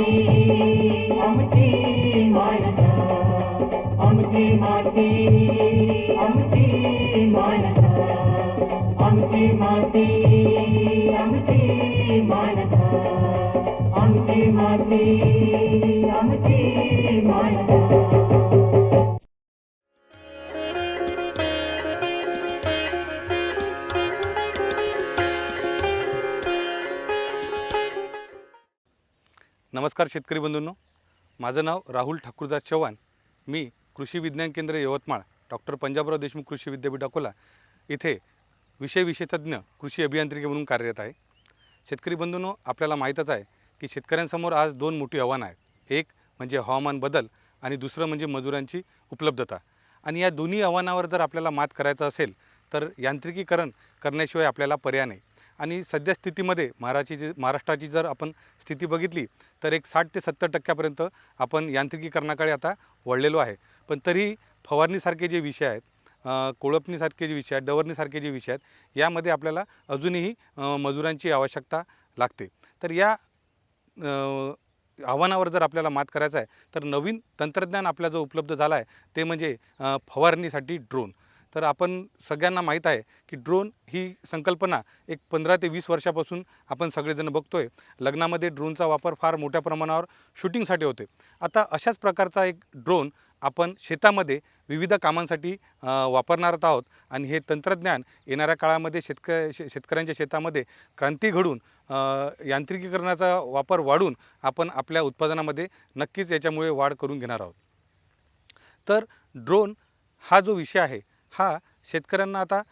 माती आमची माणसं आमची माती आमची माणसा आमची माती आमची माणसं आमची माती आमची माणसं. नमस्कार शेतकरी बंधूंनो. माझं नाव राहुल ठाकूरदास चव्हाण. मी कृषी विज्ञान केंद्र यवतमाळ डॉक्टर पंजाबराव देशमुख कृषी विद्यापीठ अकोला इथे विषय विशेषतज्ञ कृषी अभियांत्रिकी म्हणून कार्यरत आहे. शेतकरी बंधूंनो आपल्याला माहीतच आहे की शेतकऱ्यांसमोर आज दोन मोठी आव्हानं आहेत. एक म्हणजे हवामान बदल आणि दुसरं म्हणजे मजुरांची उपलब्धता. आणि या दोन्ही आव्हानावर जर आपल्याला मात करायचं असेल तर यांत्रिकीकरण करण्याशिवाय आपल्याला पर्याय नाही. आणि सध्या स्थितीमध्ये महाराष्ट्राची जी महाराष्ट्राची जर आपण स्थिती बघितली तर एक साठ ते सत्तर टक्क्यापर्यंत आपण यांत्रिकीकरणाकडे आता वळलेलो आहे. पण तरी फवारणीसारखे जे विषय आहेत कोळपणीसारखे जे विषय आहेत डवरणीसारखे जे विषय आहेत यामध्ये आपल्याला अजूनही मजुरांची आवश्यकता लागते. तर या आव्हानावर जर आपल्याला मात करायचं आहे तर नवीन तंत्रज्ञान आपल्या जो उपलब्ध झाला आहे ते म्हणजे फवारणीसाठी ड्रोन. तर आपण सगळ्यांना माहीत आहे की ड्रोन ही संकल्पना एक पंधरा ते वीस वर्षापासून आपण सगळेजण बघतो आहे लग्नामध्ये ड्रोनचा वापर फार मोठ्या प्रमाणावर शूटिंगसाठी होते आता अशाच प्रकारचा एक ड्रोन आपण शेतामध्ये विविध कामांसाठी अ, वापरणार आहोत आणि हे तंत्रज्ञान येणाऱ्या काळामध्ये शेतक शे शेतकऱ्यांच्या शेतामध्ये क्रांती घडून यांत्रिकीकरणाचा वापर वाढून आपण आपल्या उत्पादनामध्ये नक्कीच याच्यामुळे वाढ करून घेणार आहोत. तर ड्रोन हा जो विषय आहे हा शेतकऱ्यांना आता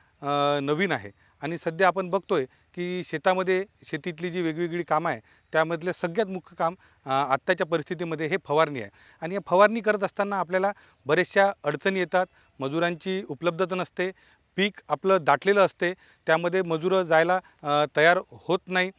नवीन आहे. आणि सध्या आपण बघतोय की शेतामध्ये शेतीतली जी वेगवेगळी कामं आहे त्यामधलं सगळ्यात मुख्य काम आत्ताच्या परिस्थितीमध्ये हे फवारणी आहे. आणि या फवारणी करत असताना आपल्याला बऱ्याचशा अडचणी येतात. मजुरांची उपलब्धता नसते. पीक आपलं दाटलेलं असते. त्यामध्ये मजुरं जायला तयार होत नाही.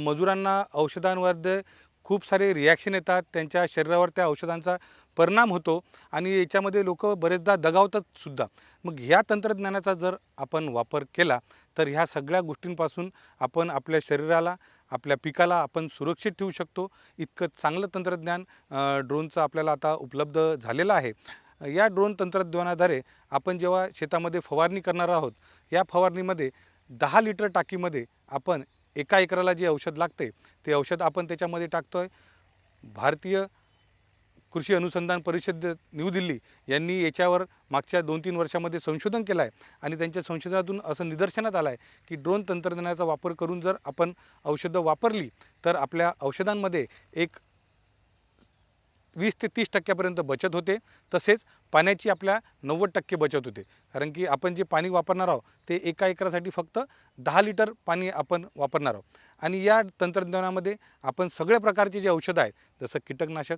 मजुरांना औषधांवर खूप सारे रिॲक्शन येतात. त्यांच्या शरीरावर त्या औषधांचा परिणाम होतो. आणि याच्यामध्ये लोक बरेचदा दगावतात सुद्धा. मग ह्या तंत्रज्ञानाचा जर आपण वापर केला तर ह्या सगळ्या गोष्टींपासून आपण आपल्या शरीराला आपल्या पिकाला आपण सुरक्षित ठेवू शकतो. इतकं चांगलं तंत्रज्ञान ड्रोनचं आपल्याला आता उपलब्ध झालेलं आहे. या ड्रोन तंत्रज्ञानाद्वारे आपण जेव्हा शेतामध्ये फवारणी करणार आहोत या फवारणीमध्ये दहा लिटर टाकीमध्ये आपण एका एकराला जे औषध लागते ते औषध आपण त्याच्यामध्ये टाकतो आहे भारतीय कृषी अनुसंधान परिषद न्यू दिल्ली यांनी याच्यावर मागच्या दोन तीन वर्षामध्ये संशोधन केलं आहे आणि त्यांच्या संशोधनातून असं निदर्शनात आलं आहे की ड्रोन तंत्रज्ञानाचा वापर करून जर आपण औषधं वापरली तर आपल्या औषधांमध्ये एक वीस ते तीस टक्क्यापर्यंत बचत होते. तसेच पाण्याची आपल्या नव्वद टक्के बचत होते. कारण की आपण जे पाणी वापरणार आहोत ते एका एकरासाठी फक्त दहा लिटर पाणी आपण वापरणार आहोत. आणि या तंत्रज्ञानामध्ये आपण सगळ्या प्रकारचे जे औषधं आहेत जसं कीटकनाशक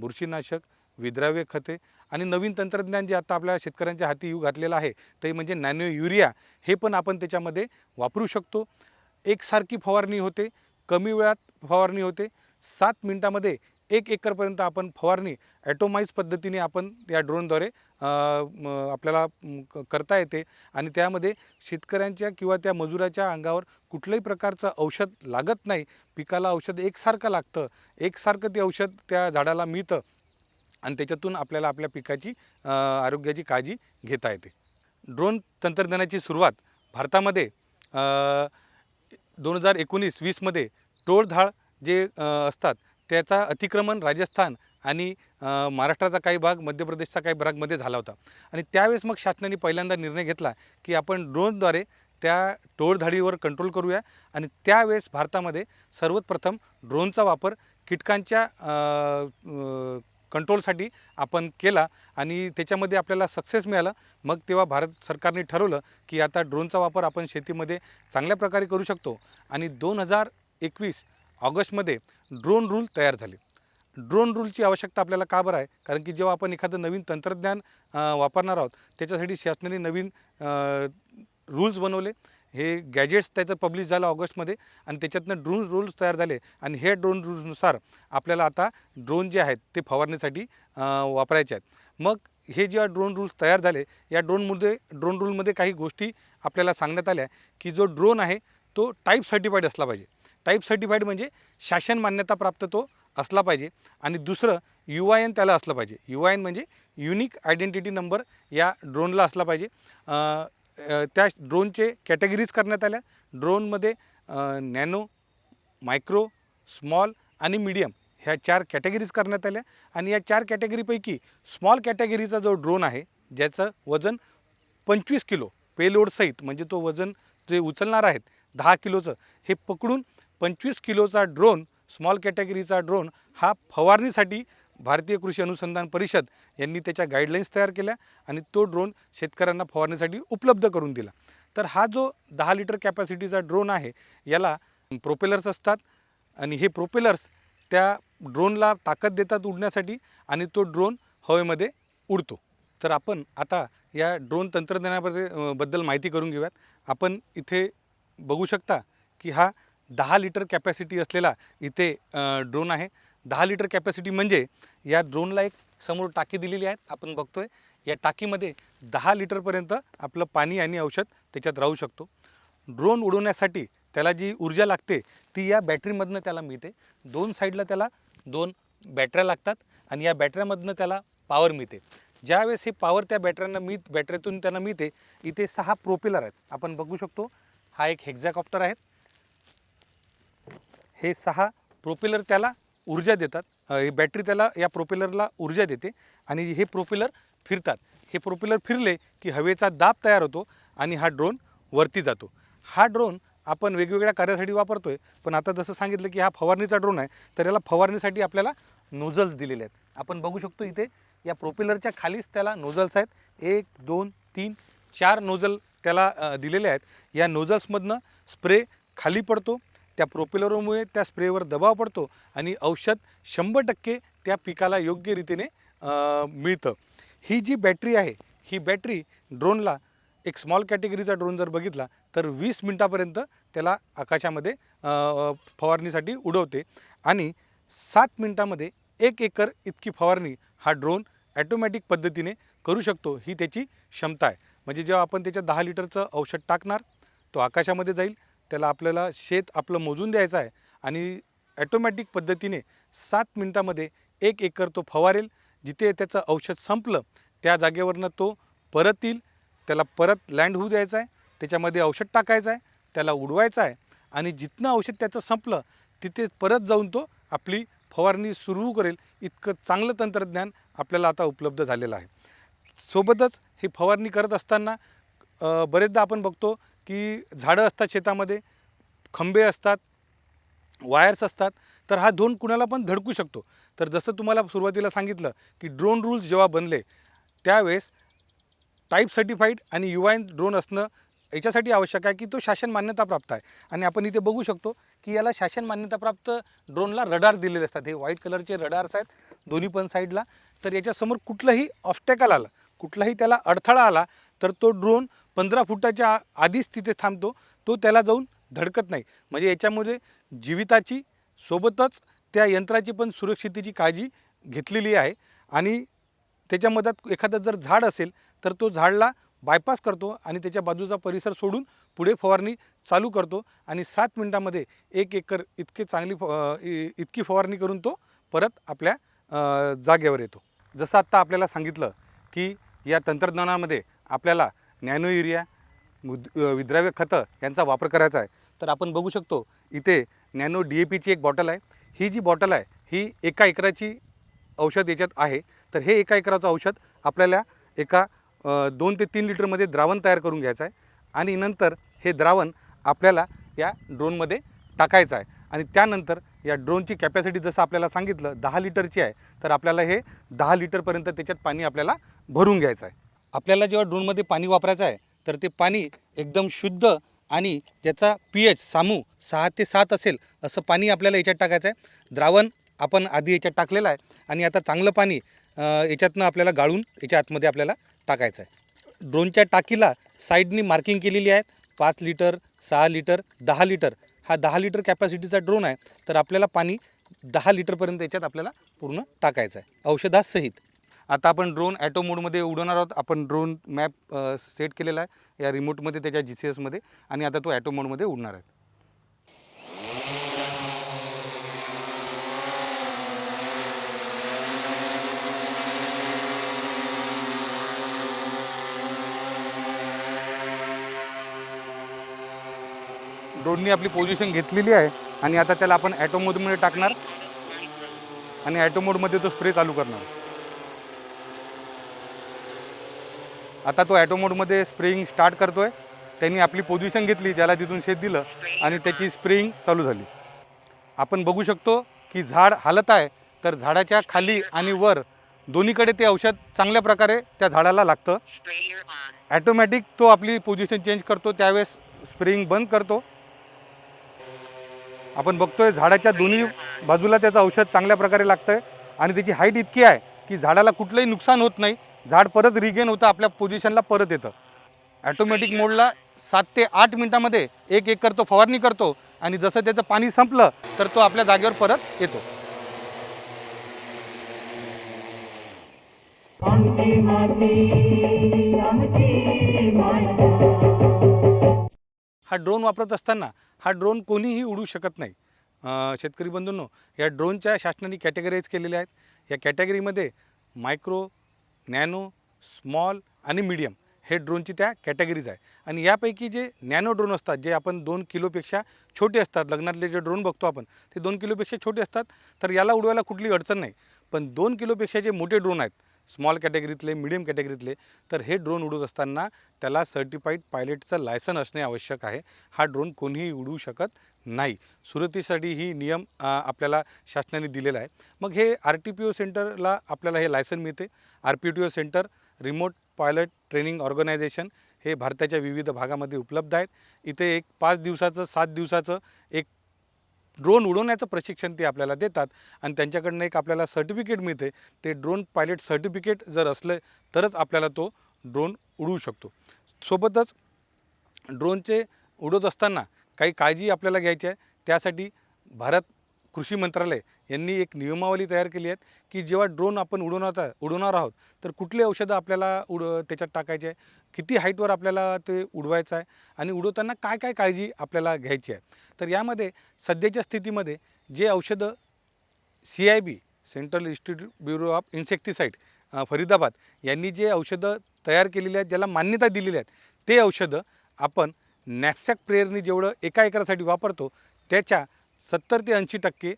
बुरशीनाशक विद्राव्य खते आणि नवीन तंत्रज्ञान जे आता आपल्या शेतकऱ्यांच्या हाती येऊ घातलेलं आहे ते म्हणजे नॅनो युरिया हे पण आपण त्याच्यामध्ये वापरू शकतो. एकसारखी फवारणी होते कमी वेळात फवारणी होते सात मिनटामध्ये एक एकरपर्यंत आपण फवारणी ॲटोमाइज पद्धतीने आपण या ड्रोनद्वारे आपल्याला क- करता येते. आणि त्यामध्ये शेतकऱ्यांच्या किंवा त्या मजुराच्या अंगावर कुठल्याही प्रकारचं औषध लागत नाही. पिकाला औषध एकसारखं लागतं. एकसारखं ते औषध त्या झाडाला मिळतं. आणि त्याच्यातून आपल्याला आपल्या पिकाची आरोग्याची काळजी घेता येते. ड्रोन तंत्रज्ञानाची सुरुवात भारतामध्ये दोन हजार एकोणीस वीसमध्ये टोळधाळ जे असतात त्याचा अतिक्रमण राजस्थान आणि महाराष्ट्राचा काही भाग मध्य प्रदेशचा काही भागमध्ये झाला होता. आणि त्यावेळेस मग शासनाने पहिल्यांदा निर्णय घेतला की आपण ड्रोनद्वारे त्या टोळधाडीवर कंट्रोल करूया आणि त्यावेळेस भारतामध्ये सर्वप्रथम ड्रोनचा वापर कीटकांच्या कंट्रोलसाठी आपण केला आणि त्याच्यामध्ये आपल्याला सक्सेस मिळाला. मग तेव्हा भारत सरकारने ठरवलं की आता ड्रोनचा वापर आपण शेतीमध्ये चांगल्या प्रकारे करू शकतो. आणि दोन हजार एकवीस ऑगस्टमध्ये ड्रोन रूल तयार झाले. ड्रोन रूलची आवश्यकता आपल्याला का बरं आहे? कारण की जेव्हा आपण एखादं नवीन तंत्रज्ञान वापरणार आहोत त्याच्यासाठी शासनाने नवीन रूल्स बनवले. हे गॅजेट्स त्याचं पब्लिश झालं ऑगस्टमध्ये आणि त्याच्यातनं ड्रोन रूल्स तयार झाले आणि हे ड्रोन रूल्सनुसार आपल्याला आता ड्रोन जे आहेत ते फवारण्यासाठी वापरायचे आहेत. मग हे जेव्हा ड्रोन रूल्स तयार झाले या ड्रोनमध्ये ड्रोन रूलमध्ये काही गोष्टी आपल्याला सांगण्यात आल्या की जो ड्रोन आहे तो टाईप सर्टिफाईड असला पाहिजे. टाईप सर्टिफाईड म्हणजे शासन मान्यताप्राप्त तो असला पाहिजे. आणि दुसरं यू आय एन त्याला असलं पाहिजे. यू आय एन म्हणजे युनिक आयडेंटिटी नंबर या ड्रोनला असला पाहिजे. त्या ड्रोनचे कॅटेगरीज करण्यात आल्या. ड्रोनमध्ये नॅनो मायक्रो स्मॉल आणि मीडियम ह्या चार कॅटेगरीज करण्यात आल्या. आणि या चार कॅटेगरीपैकी स्मॉल कॅटेगरीचा जो ड्रोन आहे ज्याचं वजन पंचवीस किलो पेलोड सहित म्हणजे तो वजन जे उचलणार आहेत दहा किलोचं हे पकडून पंचवीस किलोचा ड्रोन स्मॉल कॅटेगरीचा ड्रोन हा फवारणीसाठी भारतीय कृषी अनुसंधान परिषद यांनी त्याच्या गाईडलाईन्स तयार केल्या आणि तो ड्रोन शेतकऱ्यांना फवारणीसाठी उपलब्ध करून दिला. तर हा जो दहा लिटर कॅपॅसिटीचा ड्रोन आहे याला प्रोपेलर्स असतात आणि हे प्रोपेलर्स त्या ड्रोनला ताकद देतात उडण्यासाठी आणि तो ड्रोन हवेमध्ये उडतो. तर आपण आता या ड्रोन तंत्रज्ञानाबद्दल बद्दल माहिती करून घेऊयात. आपण इथे बघू शकता की हा दहा लिटर कॅपॅसिटी असलेला इथे ड्रोन आहे. दहा लिटर कॅपॅसिटी म्हणजे या ड्रोनला एक समोर टाकी दिलेली आहे आपण बघतोय. या टाकीमध्ये दहा लिटरपर्यंत आपलं पाणी आणि औषध त्याच्यात राहू शकतो. ड्रोन उडवण्यासाठी त्याला जी ऊर्जा लागते ती या बॅटरीमधनं त्याला मिळते. दोन साईडला त्याला दोन बॅटऱ्या लागतात आणि या बॅटऱ्यामधनं त्याला पॉवर मिळते. ज्यावेळेस हे पॉवर त्या बॅटऱ्यांना मी बॅटरीतून त्यांना मिळते इथे सहा प्रोपेलर आहेत. आपण बघू शकतो हा एक हेक्झॅकॉप्टर आहे हे सहा प्रोपेलर त्याला ऊर्जा देतात. ही बॅटरी त्याला या प्रोपेलरला ऊर्जा देते आणि हे प्रोपेलर फिरतात. हे प्रोपेलर फिरले की हवेचा दाब तयार होतो आणि हा ड्रोन वरती जातो. हा ड्रोन आपण वेगवेगळ्या कार्यासाठी वापरतो आहे पण आता जसं सांगितलं की हा फवारणीचा ड्रोन आहे तर याला फवारणीसाठी आपल्याला नोझल्स दिलेले आहेत. आपण बघू शकतो इथे या प्रोपेलरच्या खालीच त्याला नोझल्स आहेत. एक दोन तीन चार नोझल त्याला दिलेले आहेत. या नोझल्समधनं स्प्रे खाली पडतो. त्या प्रोपेलरमुळे त्या स्प्रेवर दबाव पडतो आणि औषध शंभर टक्के त्या पिकाला योग्य रीतीने मिळतं. ही जी बॅटरी आहे ही बॅटरी ड्रोनला एक स्मॉल कॅटेगरीचा ड्रोन जर बघितला तर वीस मिनटापर्यंत त्याला आकाशामध्ये फवारणीसाठी उडवते आणि सात मिनटामध्ये एक एकर इतकी फवारणी हा ड्रोन ॲटोमॅटिक पद्धतीने करू शकतो ही त्याची क्षमता आहे. म्हणजे जेव्हा आपण त्याच्या दहा लिटरचं औषध टाकणार तो आकाशामध्ये जाईल त्याला आपल्याला शेत आपलं मोजून द्यायचं आहे आणि ॲटोमॅटिक पद्धतीने सात मिनटामध्ये एक एकर तो फवारेल जिथे त्याचं औषध संपलं त्या जागेवरनं तो परत येईल त्याला परत लँड होऊ द्यायचा आहे त्याच्यामध्ये औषध टाकायचं आहे त्याला उडवायचं आहे आणि जिथनं औषध त्याचं संपलं तिथे परत जाऊन तो आपली फवारणी सुरू करेल. इतकं चांगलं तंत्रज्ञान आपल्याला आता उपलब्ध झालेलं आहे. सोबतच ही फवारणी करत असताना बरेचदा आपण बघतो की झाडं असतात शेतामध्ये खंबे असतात वायर्स असतात तर हा दोन कुणाला पण धडकू शकतो. तर जसं तुम्हाला सुरुवातीला सांगितलं की ड्रोन रूल्स जेव्हा बनले त्यावेळेस टाईप सर्टिफाईड आणि यू आय ड्रोन असणं याच्यासाठी आवश्यक आहे की तो शासन मान्यताप्राप्त आहे. आणि आपण इथे बघू शकतो की याला शासन मान्यताप्राप्त ड्रोनला रडार दिलेले असतात. हे व्हाईट कलरचे रडार्स आहेत दोन्ही पण साईडला तर याच्यासमोर कुठलंही ऑब्स्टॅकल आलं कुठलाही त्याला अडथळा आला तर तो ड्रोन पंधरा फुटाच्या आधीच तिथे थांबतो. तो त्याला जाऊन धडकत नाही. म्हणजे याच्यामध्ये जीविताची सोबतच त्या यंत्राची पण सुरक्षितेची काळजी घेतलेली आहे. आणि त्याच्या मधात एखादं जर झाड असेल तर तो झाडला बायपास करतो आणि त्याच्या बाजूचा परिसर सोडून पुढे फवारणी चालू करतो. आणि सात मिनटामध्ये एक एकर इतके चांगली फ इ- इतकी फवारणी करून तो परत आपल्या जागेवर येतो. जसं आत्ता आपल्याला सांगितलं की या तंत्रज्ञानामध्ये आपल्याला नॅनो युरिया मुद विद्राव्य खतं यांचा वापर करायचा आहे. तर आपण बघू शकतो इथे नॅनो डी ए पीची एक बॉटल आहे. ही जी बॉटल आहे ही एका एकराची औषध याच्यात आहे. तर हे एका एकराचं औषध आपल्याला एका दोन ते तीन लिटरमध्ये द्रावण तयार करून घ्यायचं आहे. आणि नंतर हे द्रावण आपल्याला या ड्रोनमध्ये टाकायचं आहे. आणि त्यानंतर या ड्रोनची कॅपॅसिटी जसं आपल्याला सांगितलं दहा लिटरची आहे. तर आपल्याला हे दहा लिटरपर्यंत त्याच्यात पाणी आपल्याला भरून घ्यायचं आहे. आपल्याला जेव्हा ड्रोनमध्ये पाणी वापरायचं आहे तर ते पाणी एकदम शुद्ध आणि ज्याचा पी एच सामू सहा ते सात असेल असं पाणी आपल्याला याच्यात टाकायचं आहे. द्रावण आपण आधी याच्यात टाकलेलं आहे आणि आता चांगलं पाणी याच्यातनं आपल्याला गाळून याच्या आतमध्ये आपल्याला टाकायचं आहे. ड्रोनच्या टाकीला साईडनी मार्किंग केलेली आहे. पाच लिटर सहा लिटर दहा लिटर हा दहा लिटर कॅपॅसिटीचा ड्रोन आहे तर आपल्याला पाणी दहा लिटरपर्यंत याच्यात आपल्याला पूर्ण टाकायचं आहे. औषधासहित. आता आपण ड्रोन ॲटो मोडमध्ये उडवणार आहोत. आपण ड्रोन मॅप सेट केलेला आहे. या रिमोटमध्ये त्याच्या जी सी एसमध्ये आणि आता तो ॲटो मोडमध्ये उडणार आहे. ड्रोननी आपली पोझिशन घेतलेली आहे. आणि आता त्याला आपण ॲटो मोडमध्ये टाकणार. आणि ॲटो मोडमध्ये तो स्प्रे चालू करणार. आता तो ॲटो मोडमध्ये स्प्रेइंग स्टार्ट करतो आहे त्यांनी आपली पोझिशन घेतली त्याला तिथून शेत दिलं आणि त्याची स्प्रेइंग चालू झाली. आपण बघू शकतो की झाड हालत आहे तर झाडाच्या खाली आणि वर दोन्हीकडे ते औषध चांगल्या प्रकारे त्या झाडाला लागतं. ॲटोमॅटिक तो आपली पोझिशन चेंज करतो त्यावेळेस स्प्रेइंग बंद करतो. आपण बघतोय झाडाच्या दोन्ही बाजूला त्याचं औषध चांगल्या प्रकारे लागतं आहे आणि त्याची हाईट इतकी आहे की झाडाला कुठलंही नुकसान होत नाही. झाड परत रिगेन होतं आपल्या पोझिशनला परत येतं. ॲटोमॅटिक मोडला सात ते आठ मिनटामध्ये एक एकर तो फवारणी करतो आणि जसं त्याचं पाणी संपलं तर तो आपल्या जागेवर परत येतो. आमची माती आमची माणसं. हा ड्रोन वापरत असताना हा ड्रोन कोणीही उडू शकत नाही. शेतकरी बंधूंनो या ड्रोनच्या शासनाने कॅटेगराईज केलेल्या आहेत. या कॅटेगरीमध्ये मायक्रो नॅनो स्मॉल आणि मीडियम हे ड्रोनची त्या कॅटेगरीज आहे. आणि यापैकी जे नॅनो ड्रोन असतात जे आपण दोन किलोपेक्षा छोटे असतात लग्नातले जे ड्रोन बघतो आपण ते दोन किलोपेक्षा छोटे असतात तर याला उडवायला कुठली अडचण नाही. पण दोन किलोपेक्षा जे मोठे ड्रोन आहेत स्मॉल कॅटेगरीतले मिडियम कॅटेगरीतले तर हे ड्रोन उडवत असताना त्याला सर्टिफाईड पायलटचं लायसन असणे आवश्यक आहे. हा ड्रोन कोणीही उडवू शकत नाही. सुरुवातीसाठी ही नियम आपल्याला शासनाने दिलेला आहे. मग हे आर टी पी ओ सेंटरला आपल्याला हे लायसन मिळते. R P T O centre remote pilot training organisation हे भारताच्या विविध भागामध्ये उपलब्ध आहेत. इथे एक पाच दिवसाचं सात दिवसाचं एक ड्रोन उडवण्याचं प्रशिक्षण ते आपल्याला देतात आणि त्यांच्याकडनं एक आपल्याला सर्टिफिकेट मिळते. ते ड्रोन पायलट सर्टिफिकेट जर असले तरच आपल्याला तो ड्रोन उडवू शकतो. सोबतच ड्रोनचे उडवत असताना काही काळजी आपल्याला घ्यायची आहे. त्यासाठी भारत कृषी मंत्रालय यांनी एक नियमावली तयार केली आहेत की जेव्हा ड्रोन आपण उडवणार उडवणार आहोत तर कुठले औषधं आपल्याला उड त्याच्यात टाकायचे आहे? किती हाईटवर आपल्याला ते उडवायचं आहे? आणि उडवताना काय काय काळजी आपल्याला घ्यायची आहे? तर यामध्ये सध्याच्या स्थितीमध्ये जे औषधं C I B central institute bureau of insecticide Faridabad यांनी जे औषधं तयार केलेली आहेत ज्याला मान्यता दिलेली आहेत ते औषधं आपण नॅपसॅक प्रेयरनी जेवढं एका एकरासाठी वापरतो त्याच्या सत्तर ते ऐंशी टक्के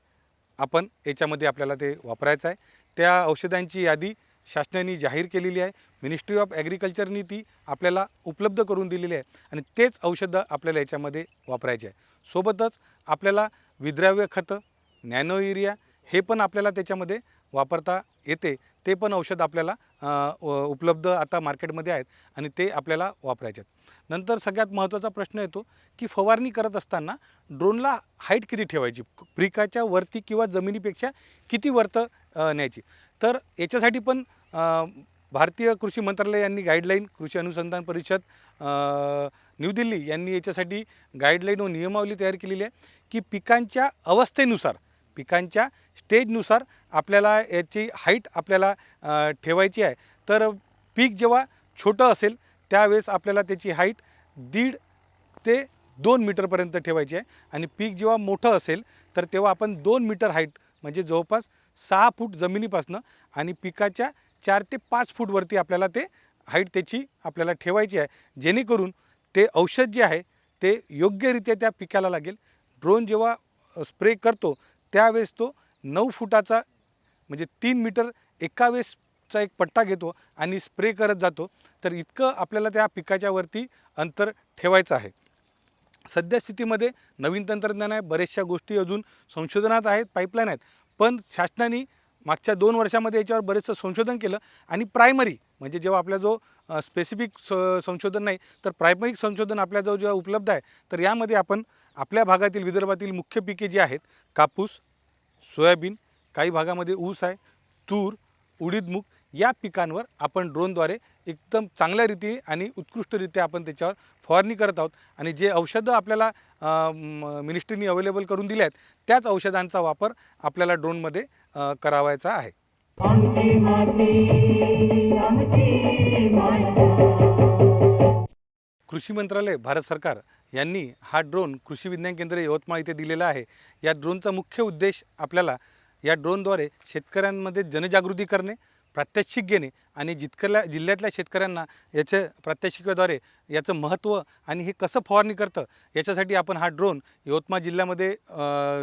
आपण याच्यामध्ये आपल्याला ते वापरायचं आहे. त्या औषधांची यादी शासनाने जाहीर केलेली आहे. मिनिस्ट्री ऑफ ॲग्रिकल्चरनी ती आपल्याला उपलब्ध करून दिलेली आहे आणि तेच औषधं आपल्याला याच्यामध्ये वापरायचे आहे. सोबतच आपल्याला विद्राव्य खतं नॅनो युरिया हे पण आपल्याला त्याच्यामध्ये वापरता येते. ते पण औषध आपल्याला उपलब्ध आता मार्केटमध्ये आहेत आणि ते आपल्याला वापरायचे आहेत. नंतर सगळ्यात महत्त्वाचा प्रश्न येतो की फवारणी करत असताना ड्रोनला हाईट किती ठेवायची? ब्रिकाच्या वरती किंवा जमिनीपेक्षा किती वर्त न्यायची? तर याच्यासाठी पण भारतीय कृषी मंत्रालय यांनी गाईडलाईन कृषी अनुसंधान परिषद न्यू दिल्ली यांनी याच्यासाठी गाईडलाईन व नियमावली तयार केलेली आहे की पिकांच्या अवस्थेनुसार पिकांच्या स्टेजनुसार आपल्याला याची हाईट आपल्याला ठेवायची आहे. तर पीक जेव्हा छोटं असेल त्यावेळेस आपल्याला त्याची हाईट दीड ते दोन मीटरपर्यंत ठेवायची आहे. आणि पीक जेव्हा मोठं असेल तर तेव्हा आपण दोन मीटर हाईट म्हणजे जवळपास सहा फूट जमिनीपासनं आणि पिकाच्या चार ते पाच फूटवरती आपल्याला ते हाईट त्याची आपल्याला ठेवायची आहे. जेणेकरून ते औषध जे आहे ते योग्यरित्या त्या पिकाला लागेल. ड्रोन जेव्हा स्प्रे करतो त्यावेळेस तो नऊ फुटाचा म्हणजे तीन मीटर एका वेळेसचा एक पट्टा घेतो आणि स्प्रे करत जातो. तर इतकं आपल्याला त्या पिकाच्या वरती अंतर ठेवायचं आहे. सध्या स्थितीमध्ये नवीन तंत्रज्ञान आहे बऱ्याचशा गोष्टी अजून संशोधनात आहेत पाईपलाईन आहेत. पण शासनाने मागच्या दोन वर्षामध्ये याच्यावर बरेचसं संशोधन केलं आणि प्रायमरी म्हणजे जेव्हा आपला जो स्पेसिफिक स संशोधन नाही तर प्रायमरी संशोधन आपल्याजवळ जेव्हा उपलब्ध आहे तर यामध्ये आपण आपल्या भागातील विदर्भातील मुख्य पिके जी आहेत कापूस सोयाबीन काही भागामध्ये ऊस आहे तूर उडीदमूग या पिकांवर आपण ड्रोनद्वारे एकदम चांगल्या रीती आणि उत्कृष्टरित्या आपण त्याच्यावर फवारणी करत आहोत. आणि जे औषधं आपल्याला मिनिस्ट्रीनी अवेलेबल करून दिल्या आहेत त्याच औषधांचा वापर आपल्याला ड्रोनमध्ये करावायचा आहे. कृषी मंत्रालय भारत सरकार यांनी हा ड्रोन कृषी विज्ञान केंद्र यवतमाळ इथे दिलेला आहे. या ड्रोनचा मुख्य उद्देश आपल्याला या ड्रोनद्वारे शेतकऱ्यांमध्ये जनजागृती करणे प्रात्यक्षिक घेणे आणि जितकल्या जिल्ह्यातल्या शेतकऱ्यांना याच्या प्रात्यक्षिकाद्वारे याचं महत्त्व आणि हे कसं फवारणी करतं याच्यासाठी आपण हा ड्रोन यवतमाळ जिल्ह्यामध्ये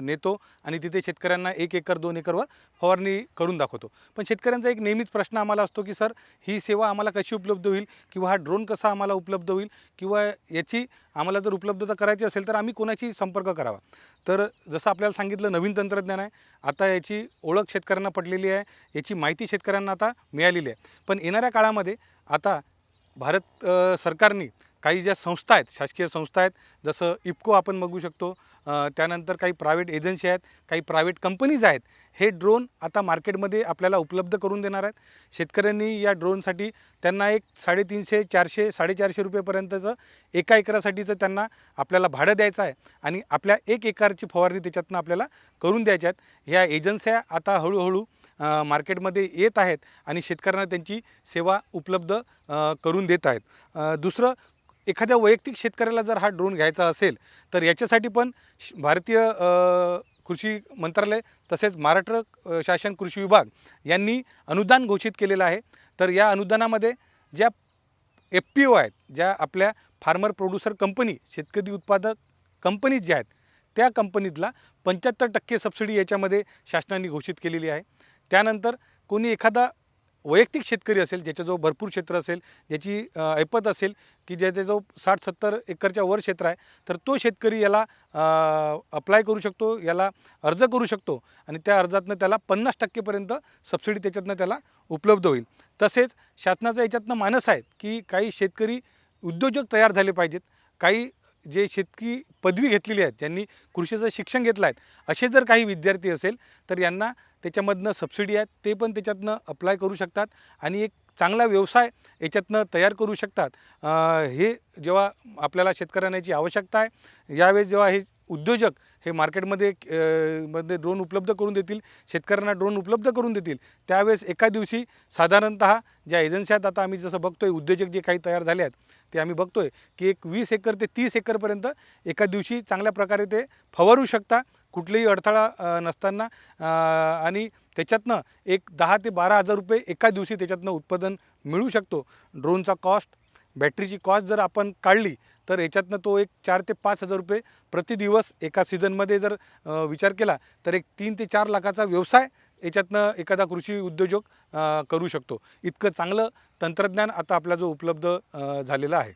नेतो आणि तिथे शेतकऱ्यांना एक एकर दोन एकरवर फवारणी करून दाखवतो. पण शेतकऱ्यांचा एक नेहमीच प्रश्न आम्हाला असतो की सर ही सेवा आम्हाला कशी उपलब्ध होईल किंवा हा ड्रोन कसा आम्हाला उपलब्ध होईल किंवा याची आम्हाला जर उपलब्धता करायची असेल तर आम्ही कोणाशी संपर्क करावा? तर जसं आपल्याला सांगितलं नवीन तंत्रज्ञान आहे. आता याची ओळख शेतकऱ्यांना पडलेली आहे. याची माहिती शेतकऱ्यांना आता मिळालेली आहे. पण येणाऱ्या काळामध्ये आता भारत सरकारने काही ज्या संस्था आहेत शासकीय संस्था आहेत जसं इफ्को आपण बघू शकतो त्यानंतर काही प्रायव्हेट एजन्सी आहेत काही प्रायव्हेट कंपनीज आहेत हे ड्रोन आता मार्केटमध्ये आपल्याला उपलब्ध करून देणार आहेत. शेतकऱ्यांनी या ड्रोनसाठी त्यांना एक साडेतीनशे चारशे साडेचारशे रुपयेपर्यंतचं एका एकरासाठीचं त्यांना आपल्याला भाडं द्यायचं आहे आणि आपल्या एक एकरची फवारणी त्याच्यातनं आपल्याला करून द्यायच्या आहेत. ह्या एजन्स्या आता हळूहळू मार्केटमध्ये येत आहेत आणि शेतकऱ्यांना त्यांची सेवा उपलब्ध करून देत आहेत. दुसरं एखाद्या वैयक्तिक शेतकऱ्याला जर हा ड्रोन घ्यायचा असेल तर याच्यासाठी पण श- भारतीय कृषी मंत्रालय तसेच महाराष्ट्र शासन कृषी विभाग यांनी अनुदान घोषित केलेलं आहे. तर या अनुदानामध्ये ज्या एफ पी ओ आहेत ज्या आपल्या फार्मर प्रोड्युसर कंपनी शेतकरी उत्पादक कंपनीज ज्या आहेत त्या कंपनीतला पंच्याहत्तर टक्के सबसिडी याच्यामध्ये शासनाने घोषित केलेली आहे. त्यानंतर कोणी एखादा वैयक्तिक शेतकरी असेल ज्याच्याजवळ भरपूर क्षेत्र असेल ज्याची ऐपत असेल की ज्याच्याजवळ साठ सत्तर एकरच्या वर क्षेत्र आहे तर तो शेतकरी याला अप्लाय करू शकतो याला अर्ज करू शकतो आणि त्या अर्जातनं त्याला पन्नास टक्केपर्यंत सबसिडी त्याच्यातनं त्याला उपलब्ध होईल. तसेच शासनाचा याच्यातनं मानस आहे की काही शेतकरी उद्योजक तयार झाले पाहिजेत काही जे शेतकी पदवी घेतलेली आहेत ज्यांनी कृषीचं शिक्षण घेतलं आहे असे जर काही विद्यार्थी असेल तर यांना त्याच्यामधनं सबसिडी आहेत ते पण त्याच्यातनं अप्लाय करू शकतात आणि एक चांगला व्यवसाय याच्यातनं तयार करू शकतात. हे जेव्हा आपल्याला शेतकऱ्यांना याची आवश्यकता आहे यावेळेस जेव्हा हे उद्योजक हे मार्केटमध्ये मध्ये ड्रोन उपलब्ध करून देतील शेतकऱ्यांना ड्रोन उपलब्ध करून देतील त्यावेळेस एका दिवशी साधारणतः ज्या एजन्सीत आता आम्ही जसं बघतोय उद्योजक जे काही तयार झाले आहेत ते आम्ही बघतोय की एक वीस एकर ते तीस एकरपर्यंत एका दिवशी चांगल्या प्रकारे ते फवारू शकता. कुठलेही अडथळा नसताना आणि त्याच्यातनं एक दहा ते बारा हजार रुपये एका दिवशी त्याच्यातनं उत्पादन मिळू शकतो. ड्रोनचा कॉस्ट बॅटरीची कॉस्ट जर आपण काढली तर याच्यातनं तो एक चार ते पाच हजार रुपये प्रतिदिवस एका सीझनमध्ये जर विचार केला तर एक तीन ते चार लाखाचा व्यवसाय याच्यातनं एखादा कृषी उद्योजक करू शकतो. इतकं चांगलं तंत्रज्ञान आता आपला जो उपलब्ध झालेला झालेलं आहे.